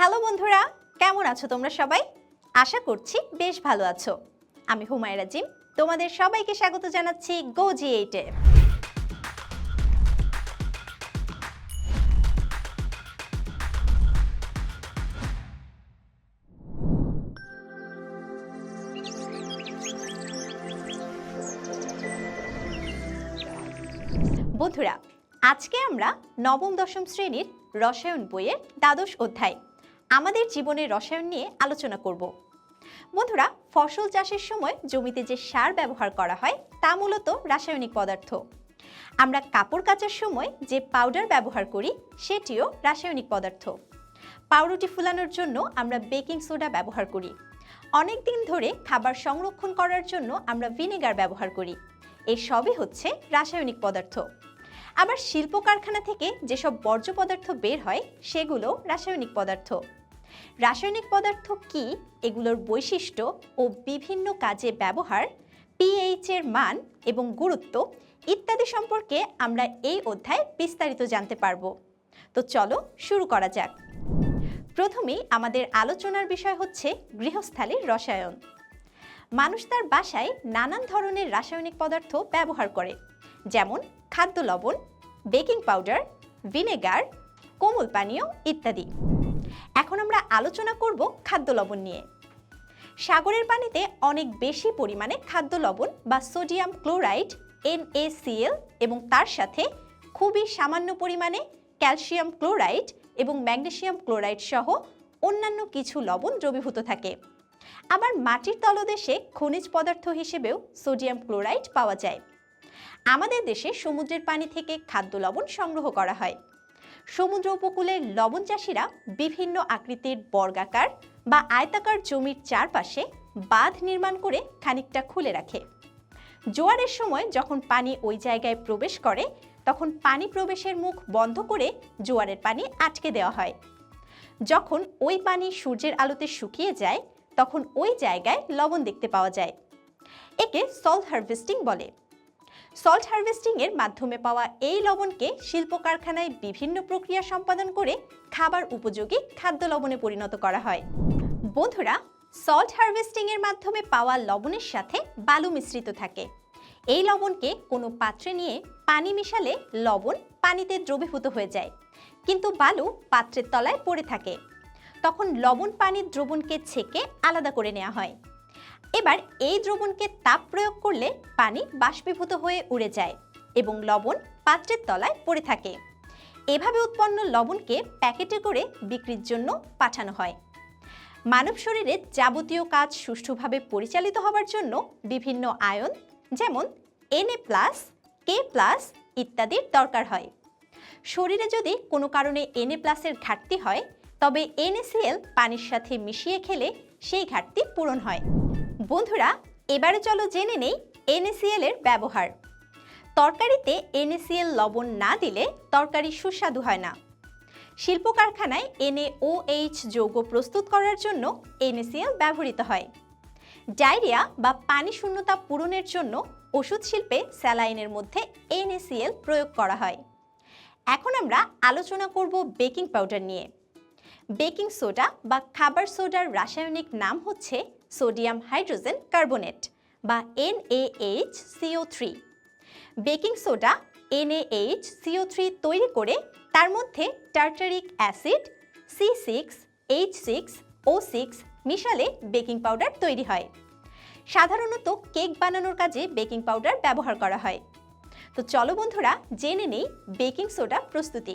Hello বন্ধুরা, কেমন আছো তোমরা সবাই? আশা করছি বেশ ভালো আছো। আমি হুমায়রা জিম তোমাদের সবাইকে স্বাগত জানাচ্ছি গো জি এইটে বন্ধুরা, আজকে আমরা নবম দশম শ্রেণির রসায়ন বইয়ের দ্বাদশ অধ্যায় আমাদের জীবনের রসায়ন নিয়ে আলোচনা করব। বন্ধুরা, ফসল চাষের সময় জমিতে যে সার ব্যবহার করা হয়, তা মূলত রাসায়নিক পদার্থ। আমরা কাপড় কাচার সময় যে পাউডার ব্যবহার করি, সেটিও রাসায়নিক পদার্থ। পাউরুটি ফুলানোর জন্য আমরা বেকিং সোডা ব্যবহার করি। অনেক দিন ধরে খাবার সংরক্ষণ করার জন্য আমরা ভিনেগার ব্যবহার করি। এই সবই হচ্ছে রাসায়নিক পদার্থ। আবার শিল্প কারখানা থেকে যেসব বর্জ্য পদার্থ বের হয়, সেগুলো রাসায়নিক পদার্থ। রাসায়নিক পদার্থ কি? এগুলোর বৈশিষ্ট্য ও বিভিন্ন কাজে ব্যবহার পিএইচ এর মান এবং গুরুত্ব ইত্যাদি সম্পর্কে আমরা এই অধ্যায়ে বিস্তারিত জানতে পারব। তো চলো শুরু করা যাক। প্রথমেই আমাদের আলোচনার বিষয় হচ্ছে গৃহস্থালির রসায়ন। মানুষ তার বাসায় নানান ধরনের রাসায়নিক পদার্থ ব্যবহার করে। যেমন খাদ্য লবণ, বেকিং পাউডার, ভিনেগার, কোমল পানীয় ইত্যাদি। এখন আমরা আলোচনা করব খাদ্য লবণ নিয়ে। সাগরের পানিতে অনেক বেশি পরিমাণে খাদ্য লবণ বা সোডিয়াম ক্লোরাইড NaCl এবং তার সাথে খুবই সামান্য পরিমাণে ক্যালসিয়াম ক্লোরাইড এবং ম্যাগনেসিয়াম ক্লোরাইড সহ অন্যান্য কিছু লবণ দ্রবীভূত থাকে। আবার মাটির তলদেশে খনিজ পদার্থ হিসেবেও সোডিয়াম ক্লোরাইড পাওয়া যায়। আমাদের দেশে সমুদ্রের পানি থেকে খাদ্য লবণ সংগ্রহ করা হয়। সমুদ্র উপকূলের লবণ চাষিরা বিভিন্ন আকৃতির বর্গাকার বা আয়তাকার জমির চারপাশে বাঁধ নির্মাণ করে খানিকটা খুলে রাখে। জোয়ারের সময় যখন পানি ওই জায়গায় প্রবেশ করে, তখন পানি প্রবেশের মুখ বন্ধ করে জোয়ারের পানি আটকে দেওয়া হয়। যখন ওই পানি সূর্যের আলোতে শুকিয়ে যায়, তখন ওই জায়গায় লবণ দেখতে পাওয়া যায়। একে সল্ট হারভেস্টিং বলে। সল্ট হারভেস্টিং এর মাধ্যমে পাওয়া এই লবণকে শিল্প কারখানায় বিভিন্ন প্রক্রিয়া সম্পাদন করে খাবার উপযোগী খাদ্য লবণে পরিণত করা হয়। বন্ধুরা, সল্ট হারভেস্টিং এর মাধ্যমে পাওয়া লবণের সাথে বালু মিশ্রিত থাকে। এই লবণকে কোনো পাত্রে নিয়ে পানি মিশালে লবণ পানিতে দ্রবীভূত হয়ে যায়। কিন্তু বালু পাত্রের তলায় পড়ে থাকে। তখন লবণ পানির দ্রবণকে ছেঁকে আলাদা করে নেওয়া হয়। এবার এই দ্রবণকে তাপ প্রয়োগ করলে পানি বাষ্পীভূত হয়ে উড়ে যায় এবং লবণ পাত্রের তলায় পড়ে থাকে। এভাবে উৎপন্ন লবণকে প্যাকেটে করে বিক্রির জন্য পাঠানো হয়। মানব শরীরের যাবতীয় কাজ সুষ্ঠুভাবে পরিচালিত হবার জন্য বিভিন্ন আয়ন, যেমন এনএ প্লাস কে প্লাস ইত্যাদির দরকার হয়। শরীরে যদি কোনো কারণে এনএ প্লাসের ঘাটতি হয়, তবে এনএসিএল পানির সাথে মিশিয়ে খেলে সেই ঘাটতি পূরণ হয়। বন্ধুরা, এবারে চলো জেনে নেই এনএসিএল এর ব্যবহার। তরকারিতে এনএসিএল লবণ না দিলে তরকারি সুস্বাদু হয় না। শিল্প কারখানায় NaOH যৌগ প্রস্তুত করার জন্য এনএসিএল ব্যবহৃত হয়। ডায়রিয়া বা পানি শূন্যতা পূরণের জন্য ওষুধ শিল্পে স্যালাইনের মধ্যে এনএসিএল প্রয়োগ করা হয়। এখন আমরা আলোচনা করব বেকিং পাউডার নিয়ে। বেকিং সোডা বা খাবার সোডার রাসায়নিক নাম হচ্ছে সোডিয়াম হাইড্রোজেন কার্বনেট বা NaHCO3 three baking soda NaHCO3 three তৈরি করে তার মধ্যে tartaric acid, C six, H six, O six মিশালে বেকিং পাউডার তৈরি হয়। সাধারণত কেক বানানোর কাজে বেকিং পাউডার ব্যবহার করা হয়। তো চলো বন্ধুরা, জেনে নেই বেকিং সোডা প্রস্তুতি।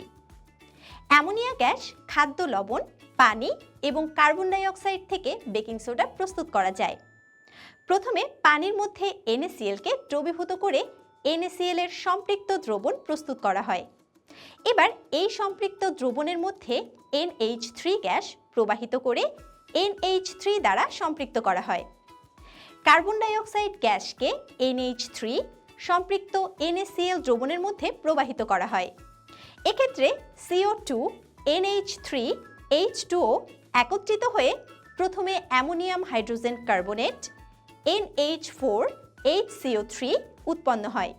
অ্যামোনিয়া গ্যাস, খাদ্য লবণ, পানি এবং কার্বন ডাইঅক্সাইড থেকে বেকিং সোডা প্রস্তুত করা যায়। প্রথমে পানির মধ্যে এনএসিএলকে দ্রবীভূত করে এনএসিএল এর সম্পৃক্ত দ্রবণ প্রস্তুত করা হয়। এবার এই সম্পৃক্ত দ্রবণের মধ্যে এনএইচ থ্রি গ্যাস প্রবাহিত করে এনএইচ থ্রি দ্বারা সম্পৃক্ত করা হয়। কার্বন ডাইঅক্সাইড গ্যাসকে এনএইচ থ্রি সম্পৃক্ত এনএসিএল দ্রবণের মধ্যে প্রবাহিত করা হয়। এক্ষেত্রে CO two NH three H টুও একত্রিত হয়ে প্রথমে ammonium hydrogen carbonate NH four H CO three উৎপন্ন হয়।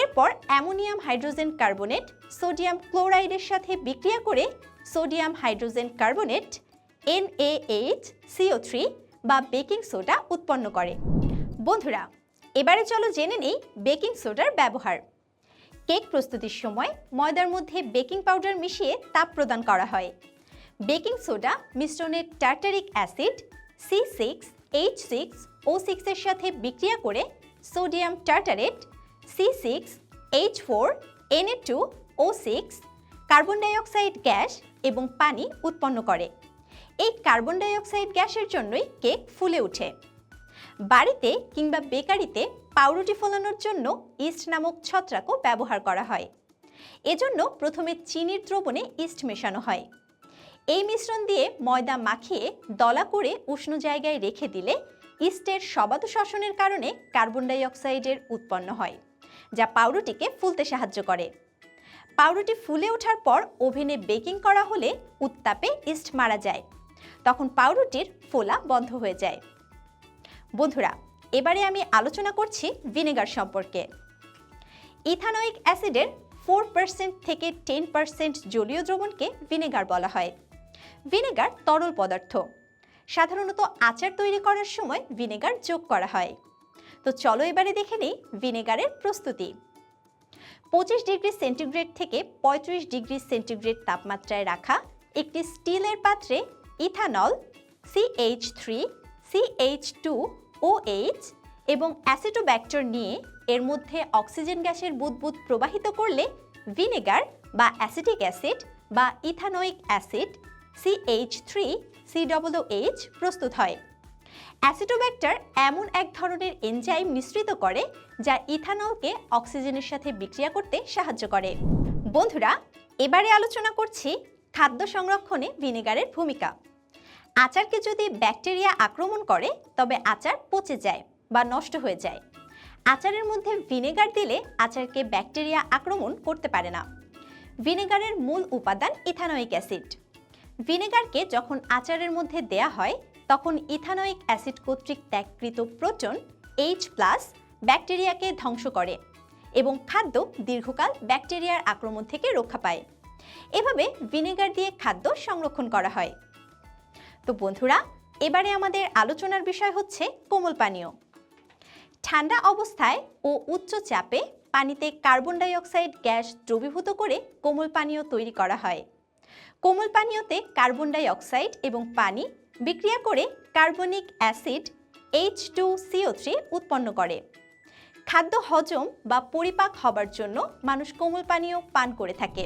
এরপর অ্যামোনিয়াম হাইড্রোজেন কার্বনেট সোডিয়াম ক্লোরাইডের সাথে বিক্রিয়া করে sodium hydrogen carbonate NaH CO three বা বেকিং সোডা উৎপন্ন করে। বন্ধুরা, এবারে চলো জেনে নেই বেকিং সোডার ব্যবহার। কেক প্রস্তুতির সময় ময়দার মধ্যে বেকিং পাউডার মিশিয়ে তাপ প্রদান করা হয়। বেকিং সোডা মিশ্রণের tartaric acid C six H six O সিক্সের সাথে বিক্রিয়া করে sodium tartrate C six H four Na two O six carbon dioxide gas এবং পানি উৎপন্ন করে। এই কার্বন ডাইঅক্সাইড গ্যাসের জন্যই কেক ফুলে ওঠে। বাড়িতে কিংবা বেকারিতে পাউরুটি ফোলানোর জন্য ইস্ট নামক ছত্রাকও ব্যবহার করা হয়। এজন্য প্রথমে চিনির দ্রবণে ইস্ট মেশানো হয়। এই মিশ্রণ দিয়ে ময়দা মাখিয়ে দলা করে উষ্ণ জায়গায় রেখে দিলে ইস্টের সবাত শ্বসনের কারণে কার্বন ডাই অক্সাইডের উৎপন্ন হয়, যা পাউরুটিকে ফুলতে সাহায্য করে। পাউরুটি ফুলে ওঠার পর ওভেনে বেকিং করা হলে উত্তাপে ইস্ট মারা যায়। তখন পাউরুটির ফোলা বন্ধ হয়ে যায়। বন্ধুরা, এবারে আমি আলোচনা করছি ভিনেগার সম্পর্কে। ইথানোয়িক অ্যাসিডের ফোর পার্সেন্ট থেকে টেন পার্সেন্ট জলীয় দ্রবণকে ভিনেগার বলা হয়। ভিনেগার তরল পদার্থ। সাধারণত আচার তৈরি করার সময় ভিনেগার যোগ করা হয়। তো চলো এবারে দেখে নিই ভিনেগারের প্রস্তুতি। পঁচিশ ডিগ্রি সেন্টিগ্রেড থেকে পঁয়ত্রিশ ডিগ্রি সেন্টিগ্রেড তাপমাত্রায় রাখা একটি স্টিলের পাত্রে ethanol CH three CH two OH এবং অ্যাসিটোব্যাক্টর নিয়ে এর মধ্যে অক্সিজেন গ্যাসের বুদবুদ প্রবাহিত করলে ভিনেগার বা অ্যাসিটিক অ্যাসিড বা ইথানোয়িক অ্যাসিড সিএইচ থ্রি প্রস্তুত হয়। অ্যাসিটোব্যাক্টার এমন এক ধরনের এনজাইম মিশ্রিত করে যা ইথানলকে অক্সিজেনের সাথে বিক্রিয়া করতে সাহায্য করে। বন্ধুরা, এবারে আলোচনা করছি খাদ্য সংরক্ষণে ভিনেগারের ভূমিকা। আচারকে যদি ব্যাকটেরিয়া আক্রমণ করে, তবে আচার পচে যায় বা নষ্ট হয়ে যায়। আচারের মধ্যে ভিনেগার দিলে আচারকে ব্যাকটেরিয়া আক্রমণ করতে পারে না। ভিনেগারের মূল উপাদান ইথানোয়িক অ্যাসিড। ভিনেগারকে যখন আচারের মধ্যে দেয়া হয়, তখন ইথানোয়িক অ্যাসিড কর্তৃক ত্যাগকৃত প্রোটন এইচ প্লাস ব্যাকটেরিয়াকে ধ্বংস করে এবং খাদ্য দীর্ঘকাল ব্যাকটেরিয়ার আক্রমণ থেকে রক্ষা পায়। এভাবে ভিনেগার দিয়ে খাদ্য সংরক্ষণ করা হয়। তো বন্ধুরা, এবারে আমাদের আলোচনার বিষয় হচ্ছে কোমল পানীয়। ঠান্ডা অবস্থায় ও উচ্চ চাপে পানিতে কার্বন ডাই অক্সাইড গ্যাস দ্রবীভূত করে কোমল পানীয় তৈরি করা হয়। কোমল পানীয়তে কার্বন ডাই অক্সাইড এবং পানি বিক্রিয়া করে carbonic acid H two CO three উৎপন্ন করে। খাদ্য হজম বা পরিপাক হবার জন্য মানুষ কোমল পানীয় পান করে থাকে।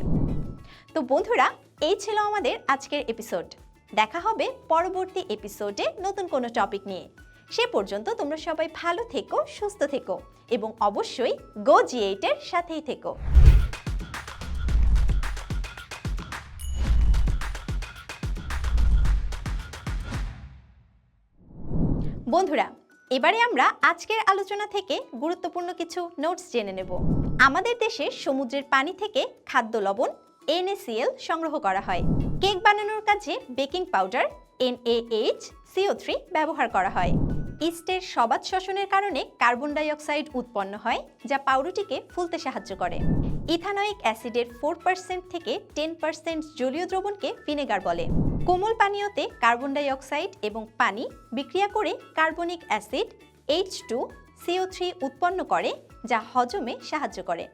তো বন্ধুরা, এই ছিল আমাদের আজকের এপিসোড। দেখা হবে পরবর্তী এপিসোডে নতুন কোনো টপিক নিয়ে। সে পর্যন্ত তোমরা সবাই ভালো থেকো, সুস্থ থেকো এবং অবশ্যই গো জি এইটের সাথেই থেকো। বন্ধুরা, এবারে আমরা আজকের আলোচনা থেকে গুরুত্বপূর্ণ কিছু নোটস জেনে নেব। আমাদের দেশে সমুদ্রের পানি থেকে খাদ্য লবণ NaCl সংগ্রহ করা হয়। কেক বানানোর কাজে বেকিং পাউডার NaH CO3 ব্যবহার করা হয়। ইস্টের সবাত শ্বসনের কারণে কার্বন ডাই অক্সাইড উৎপন্ন হয়, যা পাউরুটিকে ফুলতে সাহায্য করে। ইথানয়িক অ্যাসিডের ফোর পার্সেন্ট থেকে টেন পার্সেন্ট জলীয় দ্রবণকে ভিনেগার বলে। কোমল পানীয়তে কার্বন ডাই অক্সাইড এবং পানি বিক্রিয়া করে carbonic acid H two CO three উৎপন্ন করে, যা হজমে সাহায্য করে।